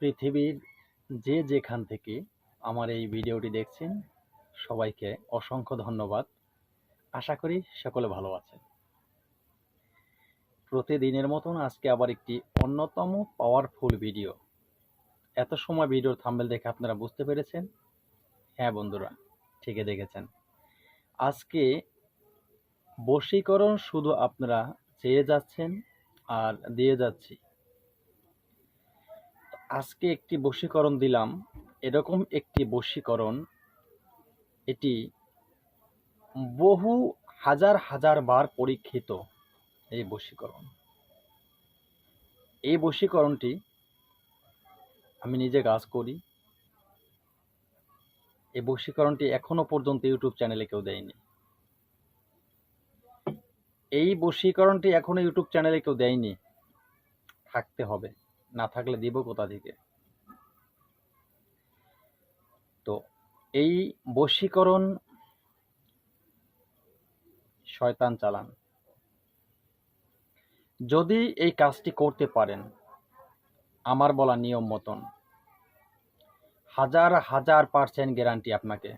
পৃথিবীর যে যেখান থেকে আমার এই ভিডিওটি দেখছেন, সবাইকে অসংখ্য ধন্যবাদ। আশা করি সকলে ভালো আছেন। প্রতিদিনের মতন আজকে আবার একটি অন্যতম পাওয়ারফুল ভিডিও এত সময় ভিডিওর থাম্বেল দেখে আপনারা বুঝতে পেরেছেন? হ্যাঁ বন্ধুরা, ঠিকই দেখেছেন। আজকে বশীকরণ শুধু আপনারা চেয়ে যাচ্ছেন আর দিয়ে যাচ্ছি। আজকে একটি বশীকরণ দিলাম। এরকম একটি বশীকরণ। এটি বহু হাজার হাজার বার পরীক্ষিত, এই বশীকরণ। এই বশীকরণটি আমি নিজে কাজ করি। এই বশীকরণটি এখনও পর্যন্ত ইউটিউব চ্যানেলে কেউ দেয়নি। এই বশীকরণটি এখনও ইউটিউব চ্যানেলে কেউ দেয়নি। থাকতে হবে। না থাকলে দিব কোথা থেকে? তো এই বশীকরণ শয়তান চালান। যদি এই কাজটি করতে পারেন, আমার বলা নিয়ম মতন, হাজার হাজার পার্সেন্ট গ্যারান্টি আপনাকে।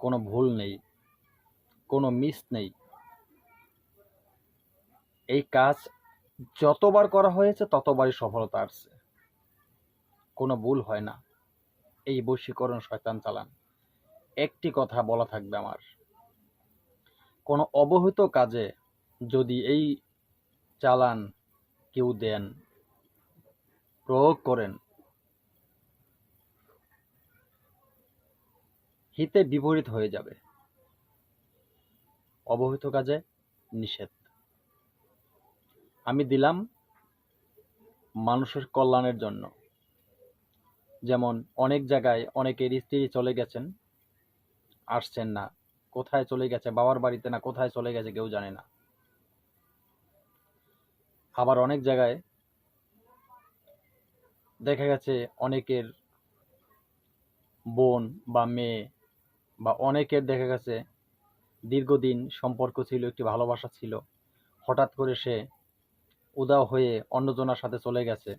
কোনো ভুল নেই, কোনো মিস নেই। এই কাজ যতবার করা হয়েছে, ততবারই সফলতা আসছে। কোনো ভুল হয় না। এই বশীকরণ শয়তান চালান। একটি কথা বলা থাকবে আমার। কোনো অবহিত কাজে যদি এই চালান কেউ দেন, প্রয়োগ করেন, হিতে বিপরীত হয়ে যাবে। অবহিত কাজে নিষেধ। আমি দিলাম মানুষের কল্যাণের জন্য। যেমন অনেক জায়গায় অনেকের স্ত্রী চলে গেছেন, আসছেন না, কোথায় চলে গেছে, বাবার বাড়িতে না কোথায় চলে গেছে কেউ জানে না। আবার অনেক জায়গায় দেখা গেছে অনেকের বোন বা মেয়ে বা অনেকের দেখা গেছে দীর্ঘদিন সম্পর্ক ছিল, একটি ভালোবাসা ছিল। হঠাৎ করে সে উদাও হয়ে অন্যজনের সাথে চলে গেছে।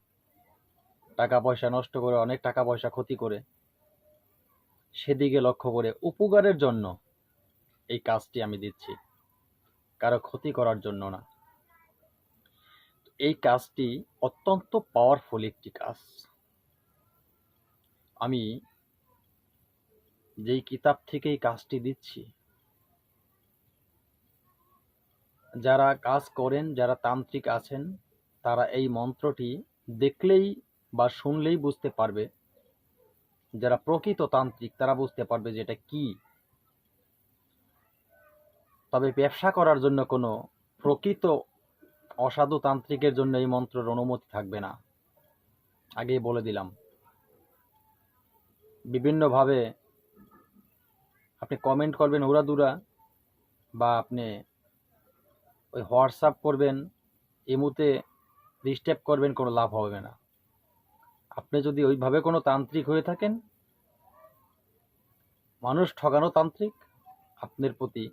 টাকা পয়সা নষ্ট করে, অনেক টাকা পয়সা ক্ষতি করে। সেদিকে লক্ষ্য করে উপকারের জন্য এই কাজটি আমি দিচ্ছি। কারও ক্ষতি করার জন্য না। এই কাজটি অত্যন্ত পাওয়ারফুল একটি কাজ। আমি যেই কিতাব থেকে এই কাজটি দিচ্ছি যারা কাজ করেন, যারা তান্ত্রিক আছেন, তারা এই মন্ত্রটি দেখলেই বা শুনলেই বুঝতে পারবে। যারা প্রকৃত তান্ত্রিক, তারা বুঝতে পারবে যে এটা কি। তবে ব্যবসা করার জন্য কোনো প্রকৃত অসাধু তান্ত্রিকের জন্য এই মন্ত্রের অনুমতি থাকবে না। আগেই বলে দিলাম। বিভিন্নভাবে আপনি কমেন্ট করবেন উড়াদুরা বা আপনি ওই হোয়াটসঅ্যাপ করবেন এমুতে ডিস্টার্ব করবেন, কোনো লাভ হবে না। আপনি যদি ওইভাবে কোনো তান্ত্রিক হয়ে থাকেন, মানুষ ঠকানো তান্ত্রিক, আপনার প্রতি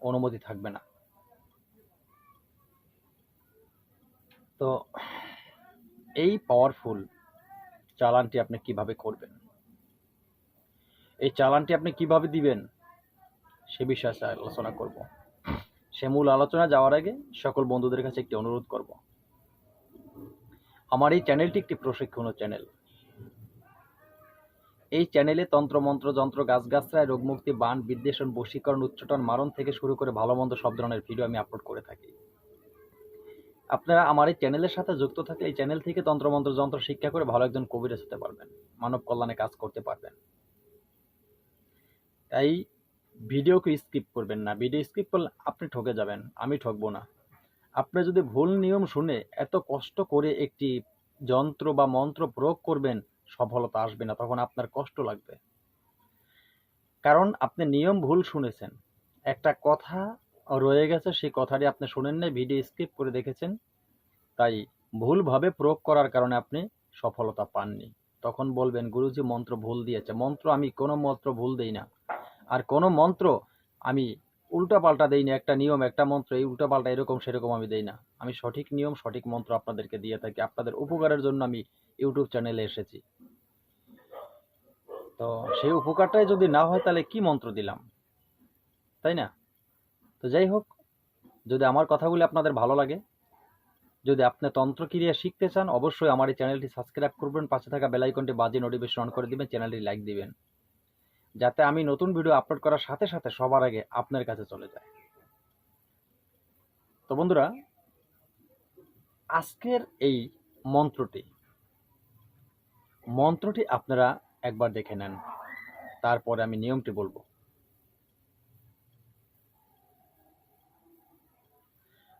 অনুমতি থাকবে না। তো এই পাওয়ারফুল চালানটি আপনি কীভাবে করবেন? এই চালানটি আপনি কীভাবে দিবেন? সে বিষয়ে আলোচনা করব। সে মূল আলোচনা যাওয়ার আগে সকল বন্ধুদের কাছে একটি অনুরোধ করব। আমার এই চ্যানেলটি একটি প্রশিক্ষণ চ্যানেল। এই চ্যানেলে তন্ত্র, মন্ত্র, যন্ত্র গাছগাছরায় রোগমুক্তি, বান, বিদ্বেষণ, বশীকরণ, উচ্চটন, মারণ থেকে শুরু করে ভালো মন্দ সব ধরনের ভিডিও আমি আপলোড করে থাকি। আপনারা আমার এই চ্যানেলের সাথে যুক্ত থাকলে এই চ্যানেল থেকে তন্ত্রমন্ত্র যন্ত্র শিক্ষা করে ভালো একজন কবিরাজ হতে পারবেন। মানব কল্যাণে কাজ করতে পারবেন। তাই ভিডিওকে স্কিপ করবেন না। ভিডিও স্কিপ করলে আপনি ঠকে যাবেন, আমি ঠকবো না। আপনি যদি ভুল নিয়ম শুনে এত কষ্ট করে একটি যন্ত্র বা মন্ত্র প্রয়োগ করবেন, সফলতা আসবে না, তখন আপনার কষ্ট লাগবে। কারণ আপনি নিয়ম ভুল শুনেছেন। একটা কথা রয়ে গেছে, সেই কথাটি আপনি শুনেন নাই ভিডিও স্কিপ করে দেখেছেন। তাই ভুলভাবে প্রয়োগ করার কারণে আপনি সফলতা পাননি। তখন বলবেন, গুরুজি মন্ত্র ভুল দিয়েছে। মন্ত্র, আমি কোনো মন্ত্র ভুল দেই না। আর কোনো মন্ত্র আমি উল্টা পাল্টা দেই না একটা নিয়ম, একটা মন্ত্র, এই উল্টা পাল্টা এরকম, সেরকম আমি দেই না। আমি সঠিক নিয়ম, সঠিক মন্ত্র আপনাদেরকে দিয়ে থাকি, আপনাদের উপকারের জন্য আমি ইউটিউব চ্যানেলে এসেছি। তো সেই উপকারটাই যদি না হয়, তাহলে কি মন্ত্র দিলাম? তাই না? তো যাই হোক, যদি আমার কথাগুলি আপনাদের ভালো লাগে, যদি আপনি তন্ত্রক্রিয়া শিখতে চান, অবশ্যই আমার এই চ্যানেলটি সাবস্ক্রাইব করবেন, পাশে থাকা বেল আইকনটি বাজিয়ে নোটিফিকেশন অন করে দিবেন, চ্যানেলটি লাইক দিবেন। যাতে আমি নতুন ভিডিও আপলোড করার সাথে সাথে সবার আগে আপনার কাছে চলে যায়। তো বন্ধুরা, আজকের এই মন্ত্রটি মন্ত্রটি আপনারা একবার দেখে নেন। তারপরে আমি নিয়মটি বলব।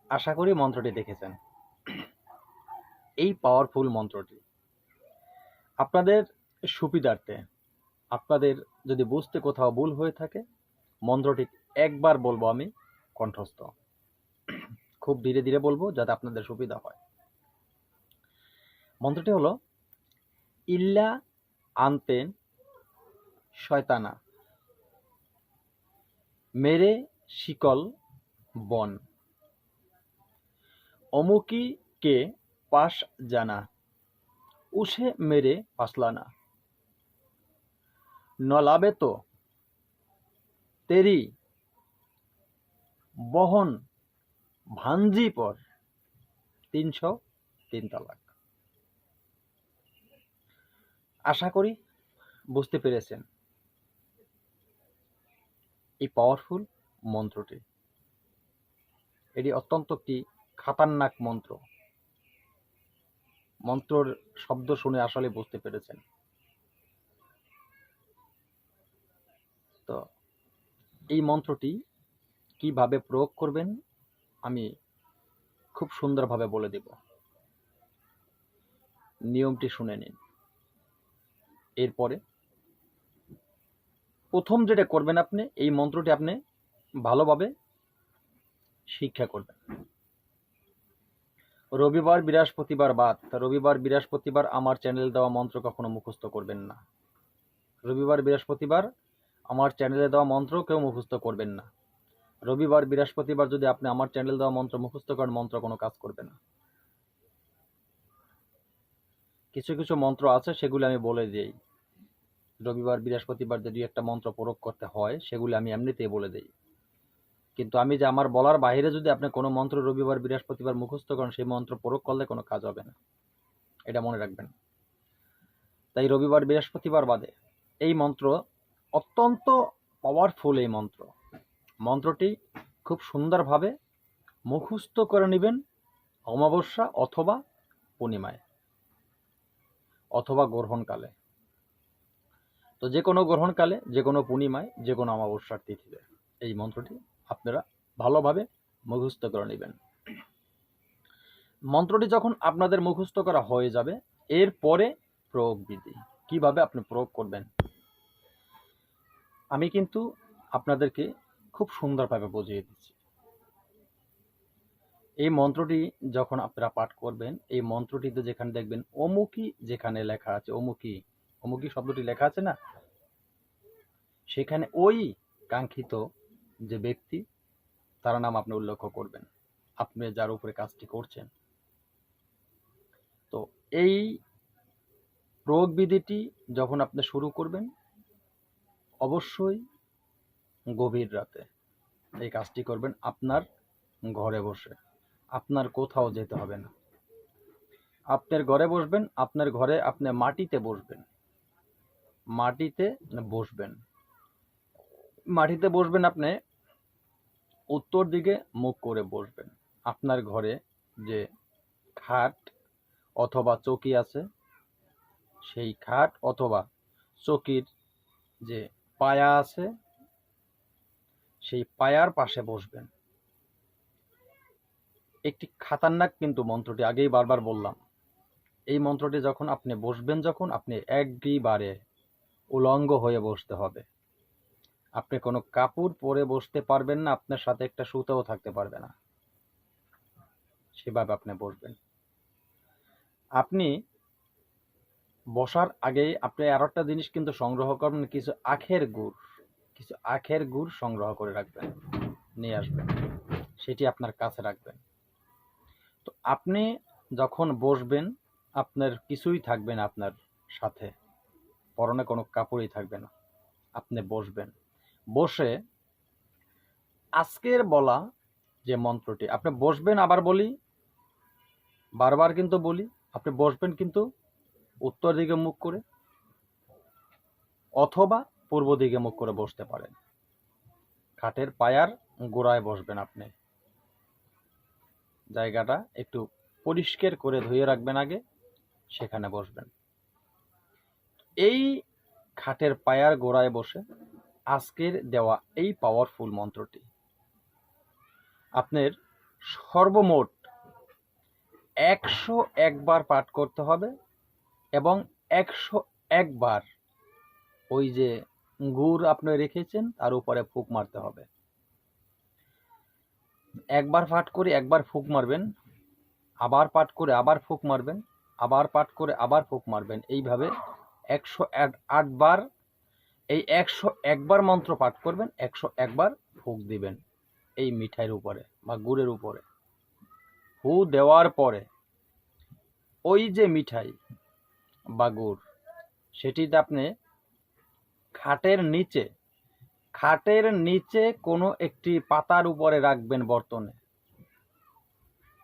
আশা করি মন্ত্রটি দেখেছেন। এই পাওয়ারফুল মন্ত্রটি, আপনাদের সুবিধার্থে আপনাদের যদি বুঝতে কোথাও ভুল হয়ে থাকে, মন্ত্রটি একবার বলব আমি, কণ্ঠস্থ। খুব ধীরে ধীরে বলব যাতে আপনাদের সুবিধা হয়। মন্ত্রটি হলো, ইল্লা আনতেন শয়তানা, মেরে শিকল বন। অমুকি কে পাশ জানা, উসে মেরে পাসলানা। নলাবে তো? তেরি, বহন ভাঞ্জি পর তিনশো তিন তালাক আশা করি বুঝতে পেরেছেন এই পাওয়ারফুল মন্ত্রটি। এটি অত্যন্ত একটি খাতারনাক মন্ত্র। মন্ত্রর শব্দ শুনে আসলে বুঝতে পেরেছেন তো এই মন্ত্রটি কীভাবে প্রয়োগ করবেন, আমি খুব সুন্দরভাবে বলে দেব। নিয়মটি শুনে নিন। এরপরে প্রথম যেটা করবেন আপনি, এই মন্ত্রটি আপনি ভালোভাবে শিক্ষা করবেন। রবিবার, বৃহস্পতিবার বাদ, রবিবার, বৃহস্পতিবার আমার চ্যানেল দেওয়া মন্ত্র কখনো মুখস্থ করবেন না। রবিবার, বৃহস্পতিবার আমার চ্যানেলে দেওয়া মন্ত্র কেউ মুখস্থ করবেন না। রবিবার, বৃহস্পতিবার যদি আপনি আমার চ্যানেল দেওয়া মন্ত্র মুখস্থ করেন, মন্ত্র কোনো কাজ করবে না। কিছু কিছু মন্ত্র আছে, সেগুলি আমি বলে দিই। রবিবার, বৃহস্পতিবার যদি একটা মন্ত্র প্রয়োগ করতে হয়, সেগুলি আমি এমনিতেই বলে দিই। কিন্তু আমি যে আমার বলার বাইরে যদি আপনি কোনো মন্ত্র রবিবার, বৃহস্পতিবার মুখস্থ করেন, সেই মন্ত্র প্রয়োগ করলে কোনো কাজ হবে না। এটা মনে রাখবেন। তাই রবিবার, বৃহস্পতিবার বাদে এই মন্ত্র অত্যন্ত পাওয়ারফুল এই মন্ত্র। মন্ত্রটি খুব সুন্দরভাবে মুখস্থ করে নেবেন অমাবস্যা অথবা পূর্ণিমায় অথবা গ্রহণকালে। তো যে কোনো গ্রহণকালে, যে কোনো পূর্ণিমায়, যে কোনো অমাবস্যার তিথিতে এই মন্ত্রটি আপনারা ভালোভাবে মুখস্থ করে নেবেন। মন্ত্রটি যখন আপনাদের মুখস্থ করা হয়ে যাবে, এরপরে প্রয়োগ বিধি। কীভাবে আপনি প্রয়োগ করবেন? আমি কিন্তু আপনাদেরকে খুব সুন্দরভাবে বুঝিয়ে দিচ্ছি। এই মন্ত্রটি যখন আপনারা পাঠ করবেন, এই মন্ত্রটিতে যেখানে দেখবেন অমুকি যেখানে লেখা আছে, অমুকি অমুকি শব্দটি লেখা আছে না? সেখানে ওই কাঙ্ক্ষিত যে ব্যক্তি, তার নাম আপনি উল্লেখ করবেন। আপনি যার উপরে কাজটি করছেন। তো এই প্রয়োগ বিধিটি যখন আপনি শুরু করবেন অবশ্যই গভীর রাতে এই কাজটি করবেন আপনার ঘরে বসে। আপনার কোথাও যেতে হবে না। আপনার ঘরে বসবেন, আপনার ঘরে আপনি মাটিতে বসবেন। মাটিতে বসবেন। মাটিতে বসবেন আপনি, উত্তর দিকে মুখ করে বসবেন। আপনার ঘরে যে খাট অথবা চৌকি আছে, সেই খাট অথবা চৌকির যে পায়া আছে, সেই পায়ার পাশে বসবেন। একটি খাতারনাক কিন্তু মন্ত্রটি, আগেই বারবার বললাম, এই মন্ত্রটি যখন আপনি বসবেন, যখন আপনি একবারে উলঙ্গ হয়ে বসতে হবে। আপনি কোনো কাপড় পরে বসতে পারবেন না, আপনার সাথে একটা সুতাও থাকতে পারবে না। সেভাবে আপনি বসবেন। আপনি বসার আগেই আপনি আর একটা জিনিস কিন্তু সংগ্রহ করবেন কিছু আখের গুড়, কিছু আখের গুড় সংগ্রহ করে রাখবেন, নিয়ে আসবেন, সেটি আপনার কাছে রাখবেন। তো আপনি যখন বসবেন, আপনার কিছুই থাকবে না আপনার সাথে, পরনে কোনো কাপড়ই থাকবে না, আপনি বসবেন। বসে আজকের বলা যে মন্ত্রটি, আপনি বসবেন আবার বলি, বারবার কিন্তু বলি, আপনি বসবেন কিন্তু উত্তর দিকে মুখ করে অথবা পূর্ব দিকে মুখ করে বসতে পারেন। খাটের পায়ার গোড়ায় বসবেন আপনি। জায়গাটা একটু পরিষ্কার করে ধুয়ে রাখবেন আগে, সেখানে বসবেন। এই খাটের পায়ার গোড়ায় বসে আজকের দেওয়া এই পাওয়ারফুল মন্ত্রটি। আপনার সর্বমোট একশো একবার পাঠ করতে হবে। এবং একশো একবার ওই যে গুড় আপনি রেখেছেন, তার উপরে ফুক মারতে হবে। একবার পাঠ করে একবার ফুক মারবেন, আবার পাঠ করে আবার ফুক মারবেন, আবার পাঠ করে আবার ফুক মারবেন। এইভাবে একশো এক, আটবার, এই একশো একবার মন্ত্র পাঠ করবেন, একশো একবার ফুক দিবেন এই মিঠাইয়ের উপরে বা গুড়ের উপরে। ফু দেওয়ার পরে ওই যে মিঠাই বা গুড়। সেটিতে আপনি খাটের নিচে খাটের নিচে কোনো একটি পাতার উপরে রাখবেন বর্তনে।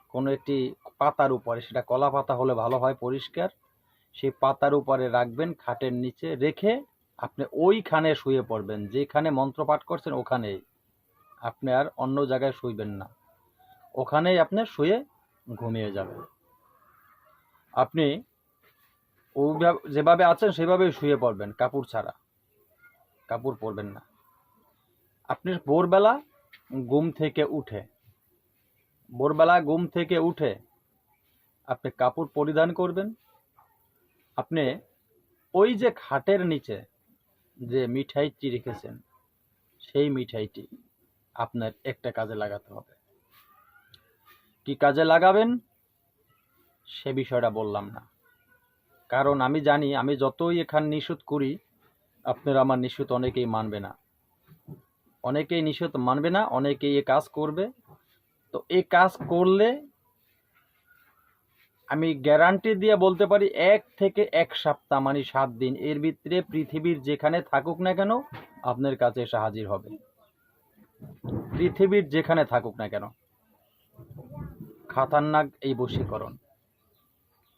কোনো একটি পাতার উপরে, সেটা কলা পাতা হলে ভালো হয় পরিষ্কার। সেই পাতার উপরে রাখবেন খাটের নিচে রেখে আপনি ওইখানে শুয়ে পড়বেন। যেখানে মন্ত্র পাঠ করছেন ওখানেই। আপনি আর অন্য জায়গায় শুইবেন না। ওখানেই আপনি শুয়ে ঘুমিয়ে যাবেন। আপনি ওইভাবে যেভাবে আছেন সেভাবেই শুয়ে পড়বেন, কাপড় ছাড়া। কাপড় পরবেন না। আপনি ভোরবেলা ঘুম থেকে উঠে, ভোরবেলা ঘুম থেকে উঠে আপনি কাপড় পরিধান করবেন। আপনি ওই যে খাটের নিচে যে মিঠাইটি রেখেছেন, সেই মিঠাইটি আপনার একটা কাজে লাগাতে হবে। কি কাজে লাগাবেন? সে বিষয়টা বললাম না। কারণ আমি জানি, আমি যতই এখান নিষেধ করি, আপনারা আমার নিষেধ অনেকেই মানবে না। অনেকেই নিষেধ মানবে না, অনেকেই এ কাজ করবে। তো এই কাজ করলে আমি গ্যারান্টি দিয়ে বলতে পারি, এক থেকে এক সপ্তাহ মানে সাত দিন, এর ভিতরে পৃথিবীর যেখানে থাকুক না কেন, আপনার কাছে এসে হাজির হবে। পৃথিবীর যেখানে থাকুক না কেন, খাতারনাক এই বশীকরণ।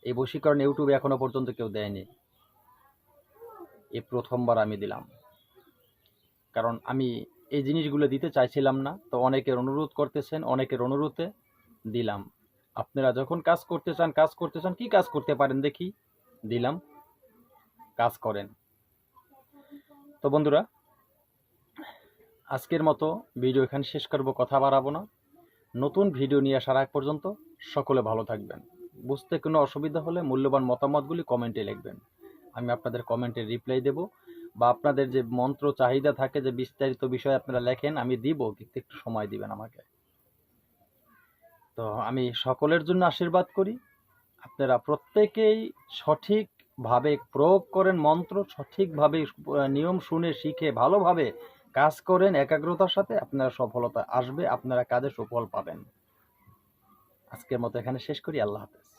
এই বশীকরণ ইউটিউবে এখনও পর্যন্ত কেউ দেয়নি। এই প্রথমবার আমি দিলাম। কারণ আমি এই জিনিসগুলো দিতে চাইছিলাম না, তো অনেকের অনুরোধ করতেছেন, অনেকের অনুরোধে দিলাম। আপনারা যখন কাজ করতে চান, কাজ করতে চান, কি কাজ করতে পারেন দেখি? দিলাম। কাজ করেন। তো বন্ধুরা, আজকের মতো ভিডিও এখানে শেষ করব, কথা বাড়াবো না। নতুন ভিডিও নিয়ে আসার আগ পর্যন্ত সকলে ভালো থাকবেন। বুঝতে কোনো অসুবিধা হলে মূল্যবান মতামতগুলি কমেন্টে লিখবেন। আমি আপনাদের কমেন্টে রিপ্লাই দেব বা আপনাদের যে মন্ত্র চাহিদা থাকে যে বিস্তারিত বিষয় আপনারা লেখেন, আমি দিব, কিন্তু একটু সময় দিবেন আমাকে। তো আমি সকলের জন্য আশীর্বাদ করি। আপনারা প্রত্যেকেই সঠিকভাবে প্রয়োগ করেন মন্ত্র, সঠিকভাবে নিয়ম শুনে শিখে, ভালোভাবে কাজ করেন, একাগ্রতার সাথে আপনারা সফলতা আসবে, আপনারা কাজে সুফল পাবেন। আজকের মতো এখানে শেষ করি। আল্লাহ হাফেজ।